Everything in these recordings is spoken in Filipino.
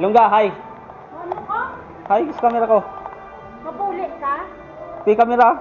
Lungga, hi. Ano ka? Hi, sa camera ko. Mapuli ka? Pi camera.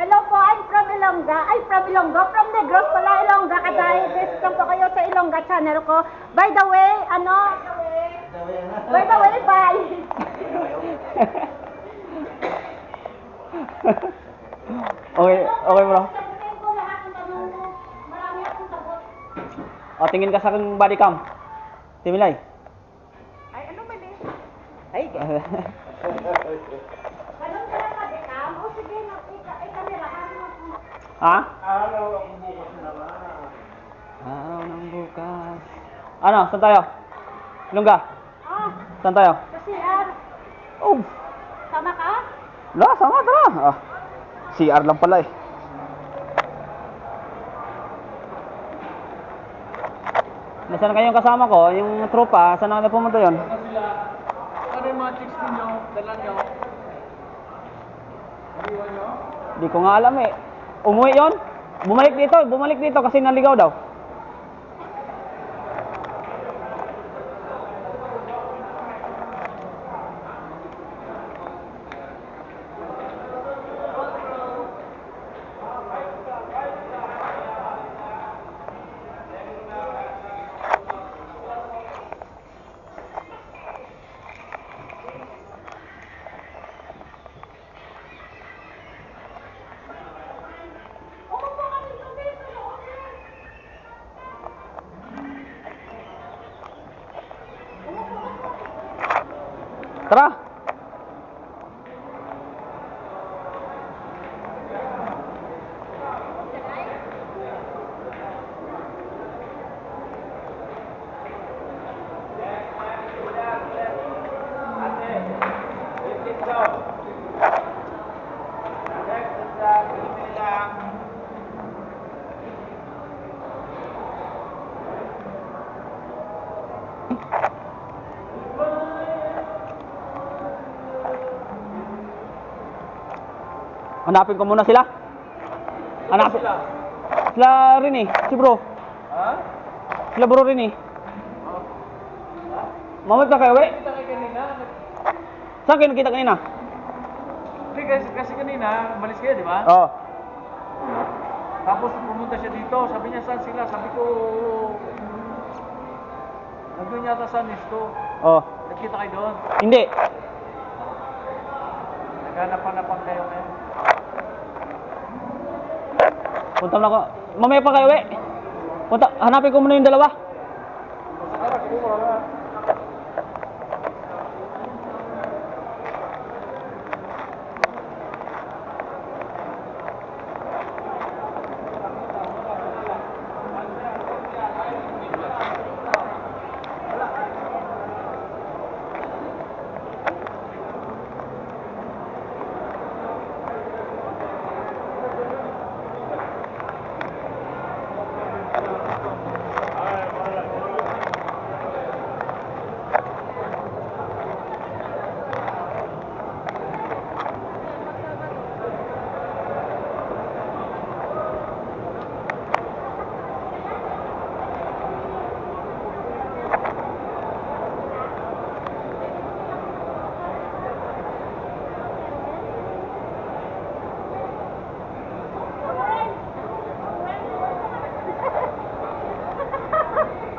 Hello po, I'm from Ilongga. Ay, from Ilongga. From Negros pala, Ilongga. Kadahil welcome po kayo sa Ilongga channel ko. By the way, ano? By the way, bye. okay, okay bro. O, tingin ka sa aking body cam. Timilay. Ay, ano ba din? Ay. Ganun ka lang ka, Dekam? O sige, ika, ika nila. ha? Araw ng bukas. Ano, saan tayo? Lungga, Ah, saan tayo? sa CR. Oh, Sama ka? la, sama, tara. Ah, CR lang pala eh. Nasaan kayong kasama ko? Yung tropa, saan na pumunta yon? Ano yung mga chicks ninyo? Dala nyo? Iniwan nyo? Di ko nga alam eh. Umuwi yon? Bumalik dito, bumalik dito kasi naligaw daw. Tara! Hanapin ko muna sila. Hanapin. Sila rin eh. Si bro. Ha? Sila bro rin eh. Mamit na kayo, we? Kita kayo kanina. Saan kayo nakita kanina? Hindi, kasi, kasi kanina, umalis kayo, di ba? Oo. Tapos pumunta siya dito. Sabi niya, saan sila? Sabi ko, nandun yata sa Nisto. Oh. Nagkita kayo doon. Hindi. Naghanap-hanapan kayo ngayon. Punta na ako. Mamaya pa kayo, we. Punta, hanapin ko muna yung dalawa.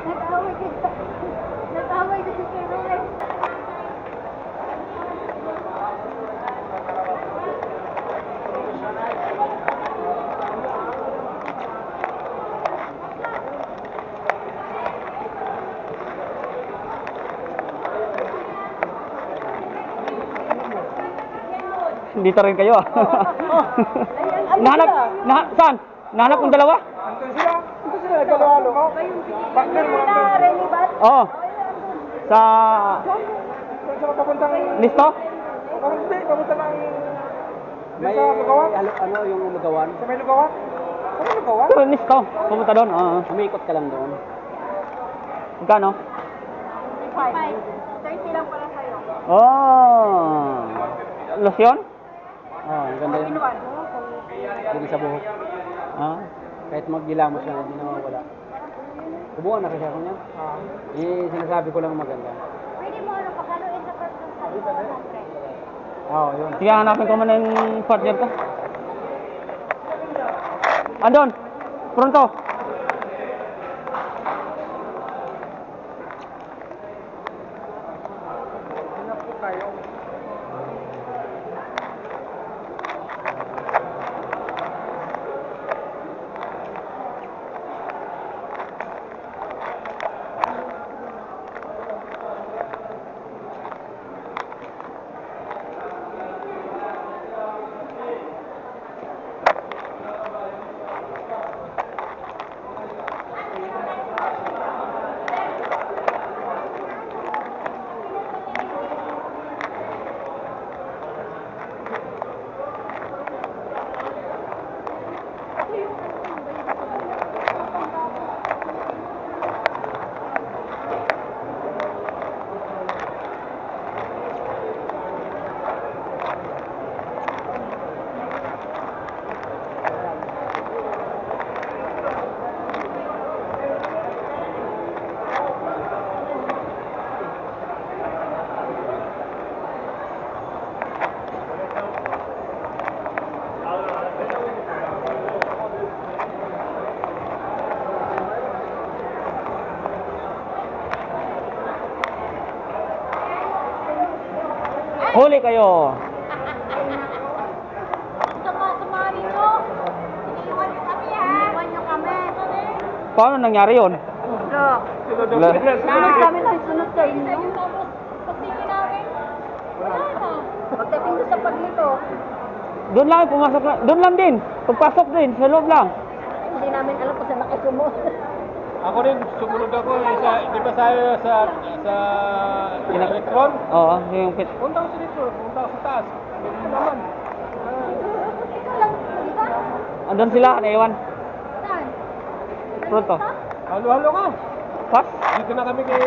Natawag ka. Natawag ka si Karen. Dito rin kayo ah. Nahanap, na, saan? Nahanap ng dalawa? Oo. Sa Saan papuntang... listo? Oh, hindi. Papunta ng... May... Sa Lugawan? Ano, yung lugawan? Sa may Lugawan? Sa may Lugawan? Sa listo. Pumunta doon. Oo. Umikot ka lang doon. Magkano? 5. 30 lang para sa'yo. Oh. Lotion? Oh, ang ganda yun. Inuwan. Hindi sa buhok. Ah. Kahit maggilamos lang, hindi nawawala. Subukan na kasi ako niyan. Eh, sinasabi ko lang maganda. Pwede mo ano pakaluin sa ng sa Oo, oh, yun. Sige, hanapin ko muna yung partner ko. Andon! Pronto! Niyo kami. Paano nangyari yun? Sunod kami ng sunod sa inyo. Pagdating sa paglito, Doon lang, pumasok lang. Doon lang din. Pagpasok din, sa loob lang. hindi namin alam kung saan nakasumo. Ako rin, sumunod ako eh, sa, di ba sa, sa Ina- elektron? Oo, yung pit. Punta ko sa elektron, punta ako sa taas. Ganun naman. Andun sila, naiwan. Saan? Pronto. Halo-halo ka. Pas? Dito na kami kay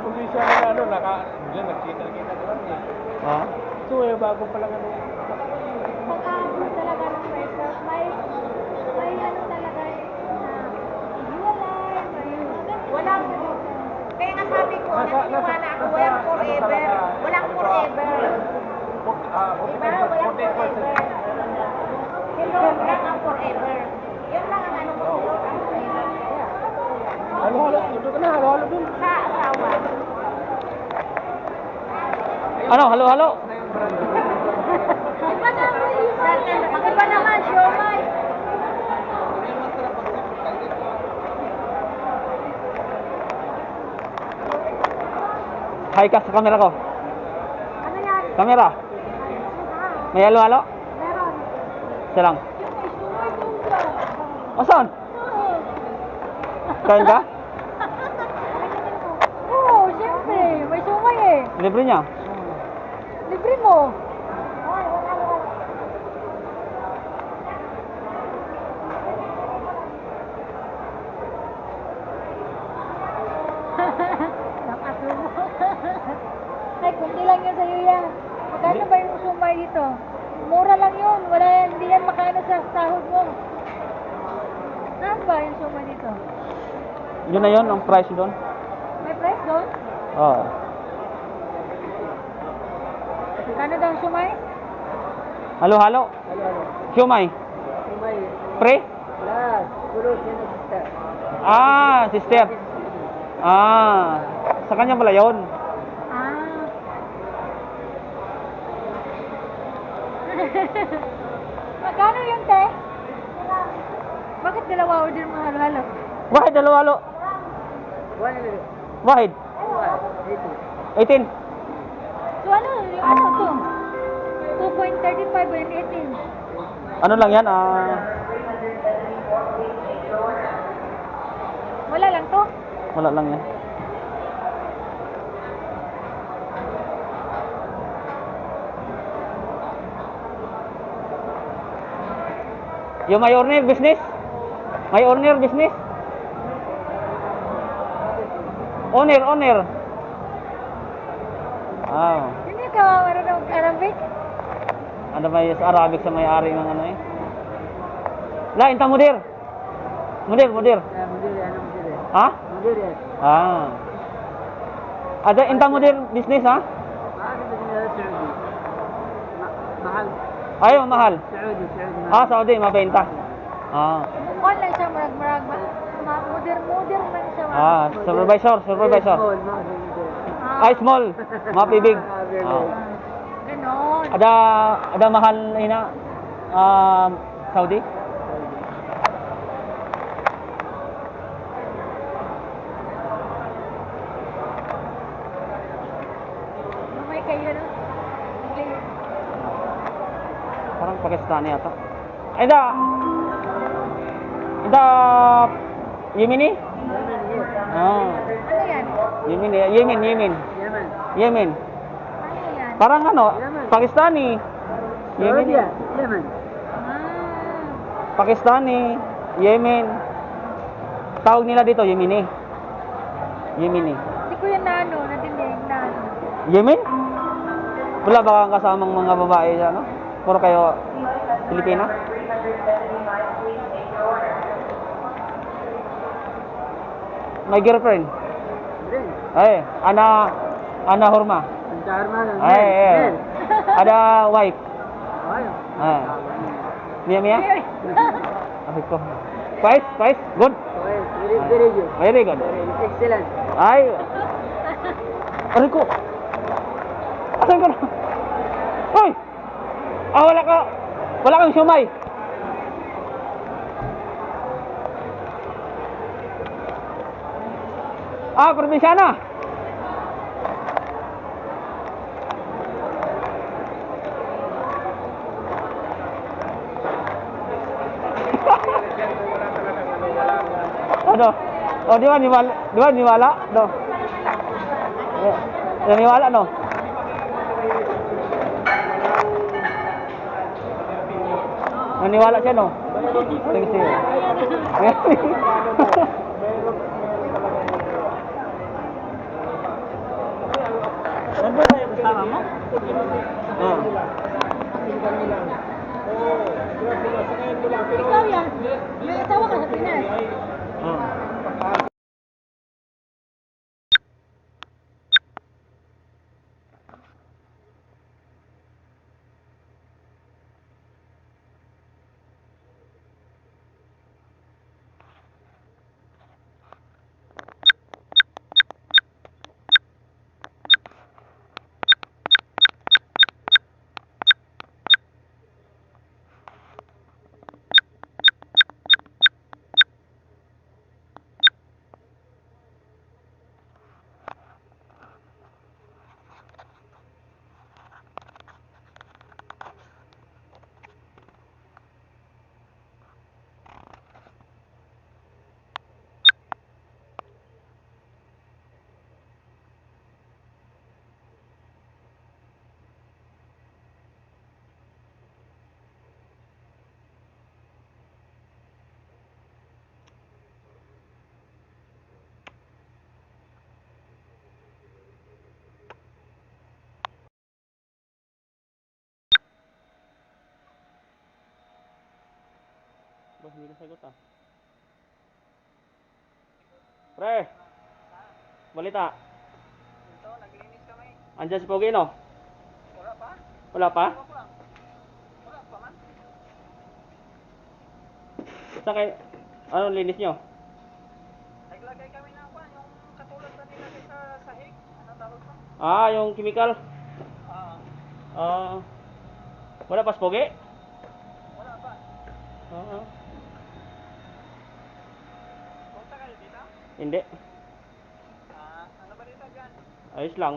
Pulisa na ano, naka, diyan, nagkita-kita na kami. Oo. So eh, bago pa lang ano. Pagkaano talaga ng pressure, may, may ano talaga eh, na hiwalay, may Walang, kaya nga sabi ko, Nasa- naniniwala ako, walang forever. Walang forever. Diba? Walang forever. Hello, lang ang forever. Yun lang ang ano ko, hello ang forever. Halo-halo, dito ka na, halo-halo dun. Sa asawa. Ano, halo, halo? Iba naman, iba. Naman, siomay. Hi ka sa camera ko. Ano yan? Camera. May halo, halo? Meron. Isa lang. Asan? Kain ka? Oo, oh, siyempre. May sumay eh. Libre niya. Libre mo. Ay, wala, wala. Nakasumo. Ay, kunti lang yun sa'yo yan. Magkano ba yung sumay dito? Mura lang yun. Wala yan. Hindi yan makano sa sahod mo. Saan ba yung sumay dito? Yun na yun, ang price doon. May price doon? Oo. Kano daw ang sumay? Halo, halo? Siomay? Pre? Ah, sister. Ah, sa kanya pala yun. Ah. Magkano yun, te? Bakit dalawa order mo halo-halo? Wahid, halo, halo. Wahid. 18. So ano, yung ano to? 2.35 and 18. Ano lang yan? Ah, Wala lang to? wala lang yan. Yung may owner business? May owner business? Owner, owner. Ah, Hindi ka marunong Arabic? ano ba yung sa Arabic sa may-ari ng ano eh? La, inta mudir. Mudir, mudir. Ha? Mudir yan. Ah. Ada inta mo din business ha? Paano ba nila sa Saudi? Ma- mahal. Ayo, mahal. Saudi, Saudi. Ah, Saudi, mabenta. Ah. Lang siya, marag marag ma, ma modern modern lang siya. Ah, supervisor, supervisor. Small. Ah, Ay, small. Mapibig. Ah, Ah. ganon. Ada ada mahal ina um, Saudi? Mamay kayo no. English. Pakistani ata. Ay da. Da Yemeni? Yemen. Ano? Yemen, Yemen, Yemen. Ano? Parang ano. Pakistani. Yemen. Yemen. Pakistani, Yemen. Tawag nila dito Yemeni. Yemeni. Hindi ko yan na ano, nadinig na ano. Yemen? Wala ba kang kasamang mga babae dyan, no? Puro kayo Pilipina? My girlfriend. Ay, Ana Ana Horma. Dharma lang. Ay, ay. Ada wife. Ah. Mia Mia. Sabi ko. Spice, spice, good. Very, very good. Very good. Excellent. Ay. Ano ko? Asan ka na? Hoy! Ah, wala ka. Wala kang sumay. Ah, probinsyana. ano? Oh, di ba niwala? Di ba niwala? No. Naniwala, no? Naniwala siya, no? Thanks to you. Nandun tayo kasama mo? Oo. Ikaw yan. May asawa ka sa Pinas. Oo. Bah, hindi nasagot ah. Pre! Balita. Ito, naglinis kami. Andyan si Pogi, no? Wala pa. Wala pa? Wala pa man. Sa kay... Ano linis nyo? Naglagay kami ng kwan, yung katulad na nilagay sa sahig. Ano tawag pa? Ah, yung chemical. Ah, Ah... wala pa si Pogi? wala pa. Ah, ah. Punta kayo dito? Hindi. Ah, ano ba dito dyan? Ayos lang.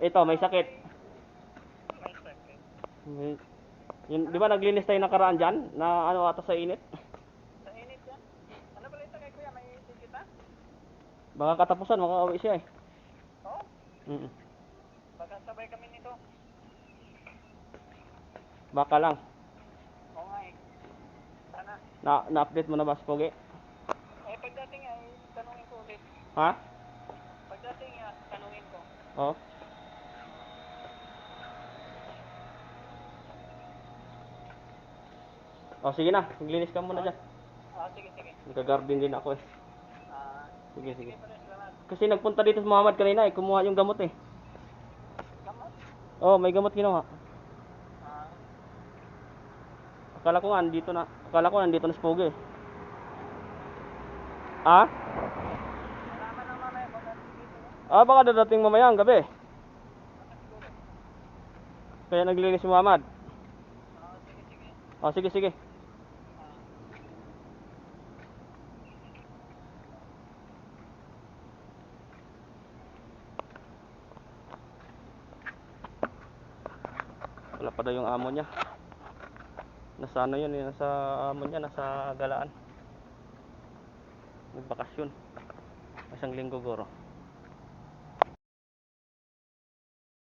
Ito, may sakit. May sakit. May- Yun, di ba naglinis tayo nakaraan dyan? Na ano ata sa init? Sa init yan? Ano ba dito kay kuya? May isin kita? Baka katapusan, makauwi siya eh. Oo. Mm. Baka sabay kami nito. Baka lang. Oo nga eh. Sana. Na, na-update mo na ba si Pogi? Eh, pagdating ay tanungin ko ulit. Ha? Pagdating ay tanungin ko. Oo. Oh, sige na. Maglinis ka muna dyan. Ah, sige, sige. Nagka-garden din ako eh. Sige, sige. Kasi nagpunta dito si Muhammad kanina eh, kumuha yung gamot eh. Gamot? Oh, may gamot kinuha. Ah, Akala ko nga nandito na. Akala ko nandito na si Pogi. Ah? malaman na mamaya pag dito. Ah, baka dadating mamaya ang gabi. Kaya naglinis si Muhammad. Oh, sige, sige. Wala pa daw yung amo niya. Nasa ano yun, eh, nasa amo niya, nasa galaan. Nagbakasyon. Isang linggo goro.